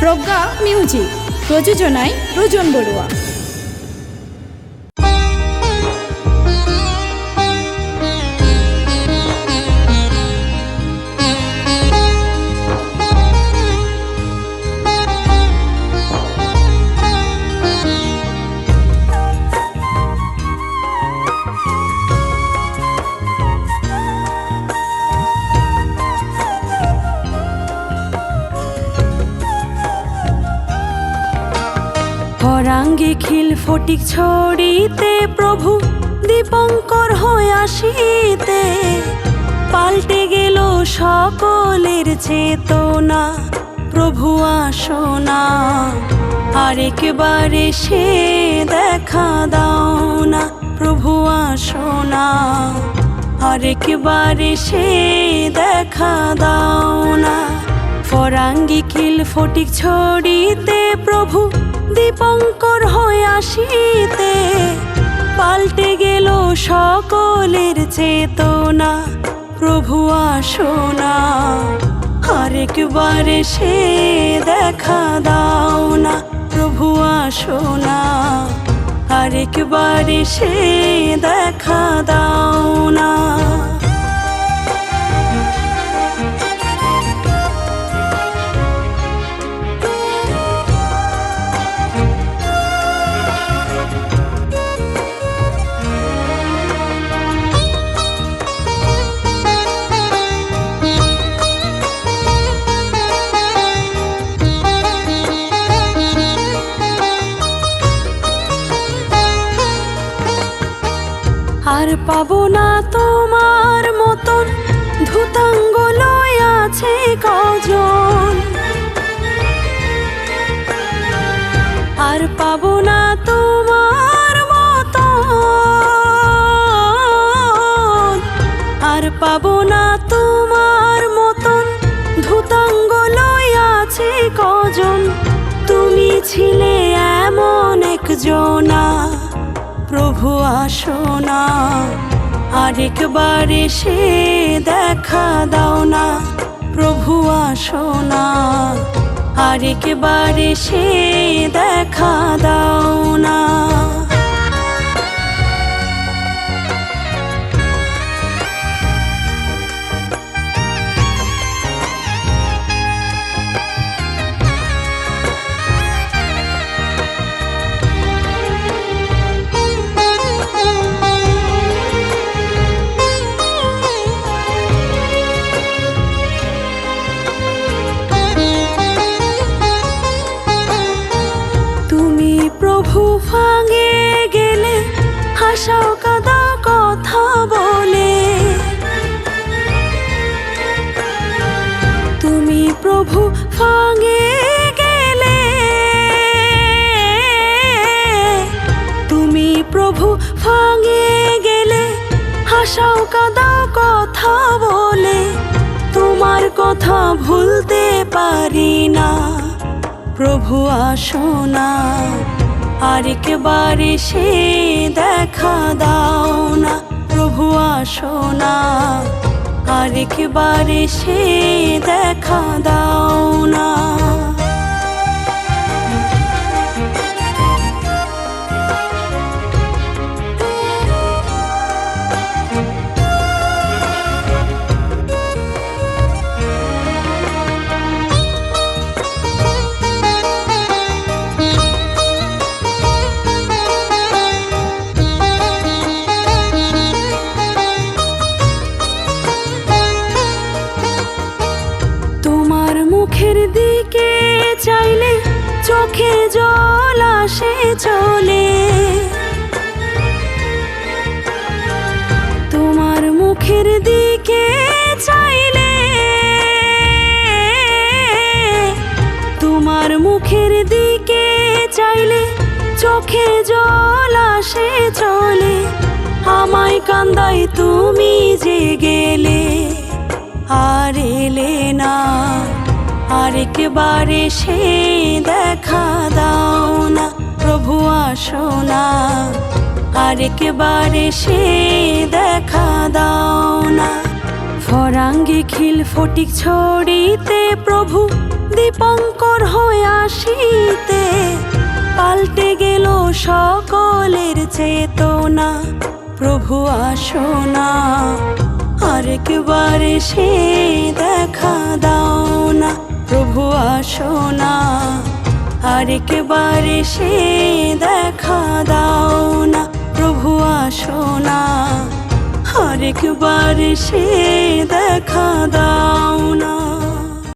প্রজ্ঞা music প্রযোজনায় প্রজন বড়ুয়া। হরাঙ্গে খিল ফটিক ছড়িতে প্রভু দীপঙ্কর হয়ে আসিতে। পাল্টে গেল সকলের চেতনা, প্রভু আসনা। আরেকবারে সে দেখা দাও না প্রভু আসনা। আরেকবারে সে দেখা দাও না ফরাঙ্গি খিল ফটিক ছড়িতে প্রভু, দীপঙ্কর হয়ে আসিতে। পাল্টে গেল সকলের চেতনা, প্রভু আসনা আরেকবারে সে দেখা দাও না, প্রভু আসনা আরেকবারে সে দেখা দাও আর পাবো না তোমার মতন। ধুতাঙ্গ লয় আছে কজন। আর পাবো না তোমার মতন। আর পাবো না তোমার মতন। ধুতাঙ্গ লয় আছে কজন। তুমি ছিলে এমন একজনা। প্রভু আসনা আরেকবারে সে দেখা দাও না। প্রভু আসনা আরেকবারে সে দেখা দাও গেলে হাসাও কাদা কথা বলে। তুমি প্রভু ফাঙে গেলে, তুমি প্রভু ফাঙে গেলে হাসাও কাদা কথা বলে। তোমার কথা ভুলতে পারি না, প্রভু আসনা আরেকবারে সে দেখা দাও না প্রভু আসো না। আরেকবারে সে দেখা দাও না। চোখে জল আসে, চলে। তোমার মুখের দিকে চাইলে, তোমার মুখের দিকে চাইলে চোখে জল আসে, চলে। আমায় কান্দাই তুমি যে গেলে, আর এলে না। আরেকবারে সে দেখা দাও না, প্রভু আসনা আরেকবারে সে দেখা দাও না। ফরাঙ্গি খিল ফটিক ছড়িতে প্রভু, দীপঙ্কর হয়ে আসিতে। পাল্টে গেল সকলের চেতনা, প্রভু আসনা আরেকবার সে দেখা দাও না। প্রভু আসো না, আরেকবার সে দেখা দাও না। প্রভু আসো না, আরেকবার সে দেখা দাও না।